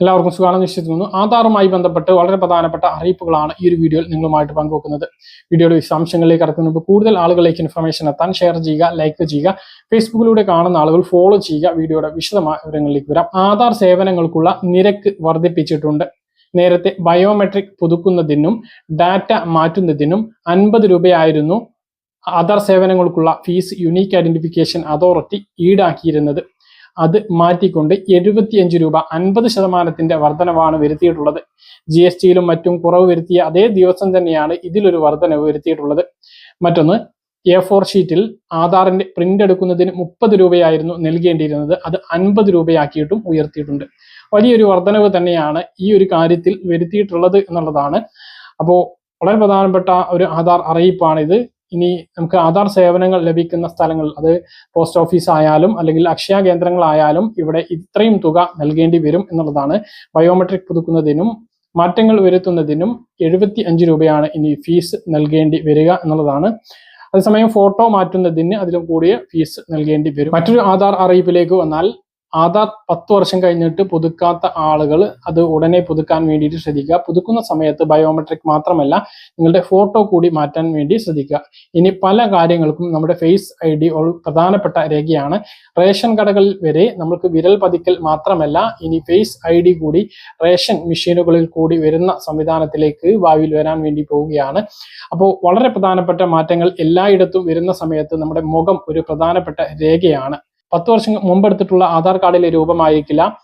എല്ലാവർക്കും സുഖമാണെന്ന് വിശ്വസിക്കുന്നു. ആധാറുമായി ബന്ധപ്പെട്ട് വളരെ പ്രധാനപ്പെട്ട അറിയിപ്പുകളാണ് ഈ ഒരു വീഡിയോയിൽ നിങ്ങളുമായിട്ട് പങ്കുവെക്കുന്നത്. വീഡിയോയുടെ വിശദാംശങ്ങളിലേക്ക് കടക്കുന്നതിന് കൂടുതൽ ആളുകളിലേക്ക് ഇൻഫർമേഷൻ എത്താൻ ഷെയർ ചെയ്യുക ലൈക്ക് ചെയ്യുക ഫേസ്ബുക്കിലൂടെ കാണുന്ന ആളുകൾ ഫോളോ ചെയ്യുക വീഡിയോയുടെ വിശദമായ വിവരങ്ങളിലേക്ക് വരാം. ആധാർ സേവനങ്ങൾക്കുള്ള നിരക്ക് വർദ്ധിപ്പിച്ചിട്ടുണ്ട്. നേരത്തെ ബയോമെട്രിക് പുതുക്കുന്നതിനും ഡാറ്റ മാറ്റുന്നതിനും അൻപത് രൂപയായിരുന്നു ആധാർ സേവനങ്ങൾക്കുള്ള ഫീസ് യുണീക്ക് ഐഡന്റിഫിക്കേഷൻ അതോറിറ്റി ഈടാക്കിയിരുന്നത്. അത് മാറ്റിക്കൊണ്ട് എഴുപത്തിയഞ്ച് രൂപ അൻപത് ശതമാനത്തിന്റെ വർധനവാണ് വരുത്തിയിട്ടുള്ളത്. ജി എസ് ടിയിലും മറ്റും കുറവ് വരുത്തിയ അതേ ദിവസം തന്നെയാണ് ഇതിലൊരു വർധനവ് വരുത്തിയിട്ടുള്ളത്. മറ്റൊന്ന് എ ഫോർ ഷീറ്റിൽ ആധാറിന്റെ പ്രിന്റ് എടുക്കുന്നതിന് മുപ്പത് രൂപയായിരുന്നു നൽകേണ്ടിയിരുന്നത്. അത് അൻപത് രൂപയാക്കിയിട്ടും ഉയർത്തിയിട്ടുണ്ട്. വലിയൊരു വർധനവ് തന്നെയാണ് ഈ ഒരു കാര്യത്തിൽ വരുത്തിയിട്ടുള്ളത് എന്നുള്ളതാണ്. അപ്പോൾ വളരെ പ്രധാനപ്പെട്ട ഒരു ആധാർ അറിയിപ്പാണിത്. ഇനി നമുക്ക് ആധാർ സേവനങ്ങൾ ലഭിക്കുന്ന സ്ഥലങ്ങൾ അത് പോസ്റ്റ് ഓഫീസ് ആയാലും അല്ലെങ്കിൽ അക്ഷയ കേന്ദ്രങ്ങളായാലും ഇവിടെ ഇത്രയും തുക നൽകേണ്ടി വരും എന്നുള്ളതാണ് ബയോമെട്രിക് പുതുക്കുന്നതിനും മാറ്റങ്ങൾ വരുത്തുന്നതിനും എഴുപത്തി അഞ്ച് രൂപയാണ് ഇനി ഫീസ് നൽകേണ്ടി വരിക എന്നുള്ളതാണ്. അതേസമയം ഫോട്ടോ മാറ്റുന്നതിന് അതിലും കൂടിയ ഫീസ് നൽകേണ്ടി വരും. മറ്റൊരു ആധാർ അറിയിപ്പിലേക്ക് വന്നാൽ ആധാർ പത്ത് വർഷം കഴിഞ്ഞിട്ട് പുതുക്കാത്ത ആളുകൾ അത് ഉടനെ പുതുക്കാൻ വേണ്ടിയിട്ട് ശ്രദ്ധിക്കുക. പുതുക്കുന്ന സമയത്ത് ബയോമെട്രിക് മാത്രമല്ല നിങ്ങളുടെ ഫോട്ടോ കൂടി മാറ്റാൻ വേണ്ടി ശ്രദ്ധിക്കുക. ഇനി പല കാര്യങ്ങൾക്കും നമ്മുടെ ഫേസ് ഐ ഡി പ്രധാനപ്പെട്ട രേഖയാണ്. റേഷൻ കടകളിൽ വരെ നമുക്ക് വിരൽ പതിക്കൽ മാത്രമല്ല ഇനി ഫേസ് ഐ ഡി കൂടി റേഷൻ മെഷീനുകളിൽ കൂടി വരുന്ന സംവിധാനത്തിലേക്ക് ഭാവിയിൽ വരാൻ വേണ്ടി പോവുകയാണ്. അപ്പോൾ വളരെ പ്രധാനപ്പെട്ട മാറ്റങ്ങൾ എല്ലായിടത്തും വരുന്ന സമയത്ത് നമ്മുടെ മുഖം ഒരു പ്രധാനപ്പെട്ട രേഖയാണ്. പത്ത് വർഷം മുമ്പ് എടുത്തിട്ടുള്ള ആധാർ കാർഡിലെ രൂപമായിരിക്കില്ല.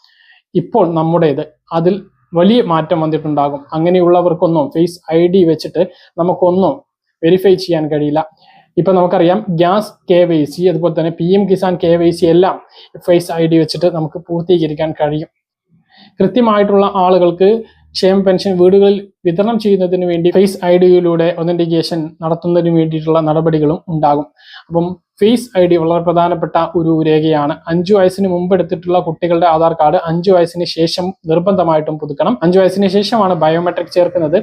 ഇപ്പോൾ നമ്മുടേത്. അതിൽ വലിയ മാറ്റം വന്നിട്ടുണ്ടാകും. അങ്ങനെയുള്ളവർക്കൊന്നും ഫേസ് ഐ ഡി വെച്ചിട്ട് നമുക്കൊന്നും വെരിഫൈ ചെയ്യാൻ കഴിയില്ല. ഇപ്പൊ നമുക്കറിയാം ഗ്യാസ് കെ വൈ സി അതുപോലെ തന്നെ P M Kisan K Y C എല്ലാം ഫേസ് ഐ ഡി വെച്ചിട്ട് നമുക്ക് പൂർത്തീകരിക്കാൻ കഴിയും. കൃത്യമായിട്ടുള്ള ആളുകൾക്ക് ക്ഷേമ പെൻഷൻ വീടുകളിൽ വിതരണം ചെയ്യുന്നതിന് വേണ്ടി ഫേസ് ഐ ഡിയിലൂടെ ഒതന്റിക്കേഷൻ നടത്തുന്നതിന് വേണ്ടിയിട്ടുള്ള നടപടികളും ഉണ്ടാകും. അപ്പം ഫേസ് ഐ ഡി വളരെ പ്രധാനപ്പെട്ട ഒരു രേഖയാണ്. അഞ്ചു വയസ്സിന് മുമ്പ് എടുത്തിട്ടുള്ള കുട്ടികളുടെ ആധാർ കാർഡ് അഞ്ചു വയസ്സിന് ശേഷം നിർബന്ധമായിട്ടും പുതുക്കണം. അഞ്ചു വയസ്സിന് ശേഷമാണ് ബയോമെട്രിക് ചേർക്കുന്നത്.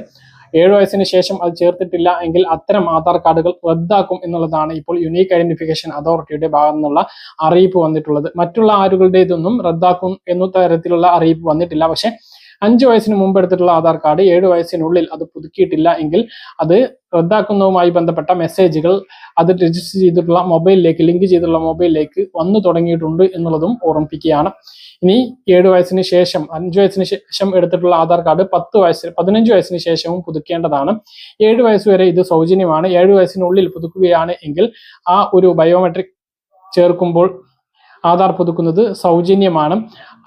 ഏഴു വയസ്സിന് ശേഷം അത് ചേർത്തിട്ടില്ല എങ്കിൽ അത്തരം ആധാർ കാർഡുകൾ റദ്ദാക്കും എന്നുള്ളതാണ് ഇപ്പോൾ യുണീക്ക് ഐഡന്റിഫിക്കേഷൻ അതോറിറ്റിയുടെ ഭാഗത്തു നിന്നുള്ള അറിയിപ്പ് വന്നിട്ടുള്ളത്. മറ്റുള്ള ആരുകളുടേതൊന്നും റദ്ദാക്കും എന്ന തരത്തിലുള്ള അറിയിപ്പ് വന്നിട്ടില്ല. പക്ഷെ അഞ്ചു വയസ്സിന് മുമ്പ് എടുത്തിട്ടുള്ള ആധാർ കാർഡ് ഏഴ് വയസ്സിനുള്ളിൽ അത് പുതുക്കിയിട്ടില്ല എങ്കിൽ അത് റദ്ദാക്കുന്നതുമായി ബന്ധപ്പെട്ട മെസ്സേജുകൾ അത് രജിസ്റ്റർ ചെയ്തിട്ടുള്ള മൊബൈലിലേക്ക് ലിങ്ക് ചെയ്തിട്ടുള്ള മൊബൈലിലേക്ക് വന്നു തുടങ്ങിയിട്ടുണ്ട് എന്നുള്ളതും ഓർമ്മിപ്പിക്കുകയാണ്. ഇനി ഏഴ് വയസ്സിന് ശേഷം അഞ്ചു വയസ്സിന് ശേഷം എടുത്തിട്ടുള്ള ആധാർ കാർഡ് പത്ത് വയസ്സിന് പതിനഞ്ച് വയസ്സിന് ശേഷവും പുതുക്കേണ്ടതാണ്. ഏഴ് വയസ്സ് വരെ ഇത് സൗജന്യമാണ്. ഏഴ് വയസ്സിനുള്ളിൽ പുതുക്കുകയാണ് എങ്കിൽ ആ ഒരു ബയോമെട്രിക് ചേർക്കുമ്പോൾ ആധാർ പുതുക്കുന്നത് സൗജന്യമാണ്.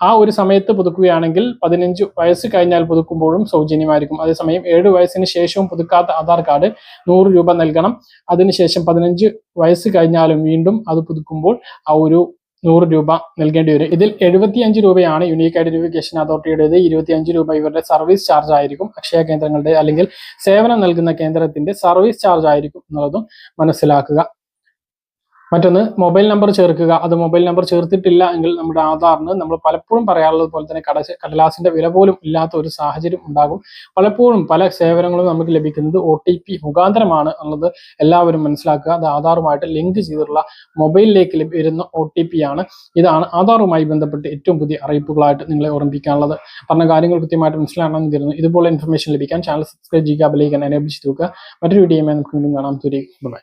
ആ ഒരു സമയത്ത് പുതുക്കുകയാണെങ്കിൽ പതിനഞ്ച് വയസ്സ് കഴിഞ്ഞാൽ പുതുക്കുമ്പോഴും സൗജന്യമായിരിക്കും. അതേസമയം ഏഴ് വയസ്സിന് ശേഷവും പുതുക്കാത്ത ആധാർ കാർഡ് നൂറ് രൂപ നൽകണം. അതിനുശേഷം പതിനഞ്ച് വയസ്സ് കഴിഞ്ഞാലും വീണ്ടും അത് പുതുക്കുമ്പോൾ ആ ഒരു നൂറ് രൂപ നൽകേണ്ടി വരും. ഇതിൽ എഴുപത്തിയഞ്ച് രൂപയാണ് യുണീക്ക് ഐഡന്റിഫിക്കേഷൻ അതോറിറ്റിയുടേത് ഇരുപത്തിയഞ്ച് രൂപ ഇവരുടെ സർവീസ് ചാർജ് ആയിരിക്കും. അക്ഷയ കേന്ദ്രങ്ങളുടെ അല്ലെങ്കിൽ സേവനം നൽകുന്ന കേന്ദ്രത്തിന്റെ സർവീസ് ചാർജ് ആയിരിക്കും എന്നുള്ളതും മനസ്സിലാക്കുക. മറ്റൊന്ന് മൊബൈൽ നമ്പർ ചേർക്കുക. അത് മൊബൈൽ നമ്പർ ചേർത്തിട്ടില്ല എങ്കിൽ നമ്മുടെ ആധാറിന് നമ്മൾ പലപ്പോഴും പറയാറുള്ളത് പോലെ തന്നെ കട കടലാസിന്റെ വില പോലും ഇല്ലാത്ത ഒരു സാഹചര്യം ഉണ്ടാകും. പലപ്പോഴും പല സേവനങ്ങളും നമുക്ക് ലഭിക്കുന്നത് ഒ ടി പി മുഖാന്തരമാണ് എന്നുള്ളത് എല്ലാവരും മനസ്സിലാക്കുക. അത് ആധാറുമായിട്ട് ലിങ്ക് ചെയ്തിട്ടുള്ള മൊബൈലിലേക്ക് വരുന്ന ഒ ടി പി ആണ്. ഇതാണ് ആധാറുമായി ബന്ധപ്പെട്ട് ഏറ്റവും പുതിയ അറിയിപ്പുകളായിട്ട് നിങ്ങളെ ഓർമ്മിപ്പിക്കാനുള്ളത്. പറഞ്ഞ കാര്യങ്ങൾ കൃത്യമായിട്ട് മനസ്സിലാണെന്ന് തരുന്നു ഇതുപോലെ ഇൻഫർമേഷൻ ലഭിക്കാൻ ചാനൽ സബ്സ്ക്രൈബ് ചെയ്യുക ബെലൈക്കൻ എനേബിൾ ചെയ്ത് നോക്കുക മറ്റൊരു വീഡിയോയുമായി നമുക്ക് വീണ്ടും കാണാം. തുരി ബൈ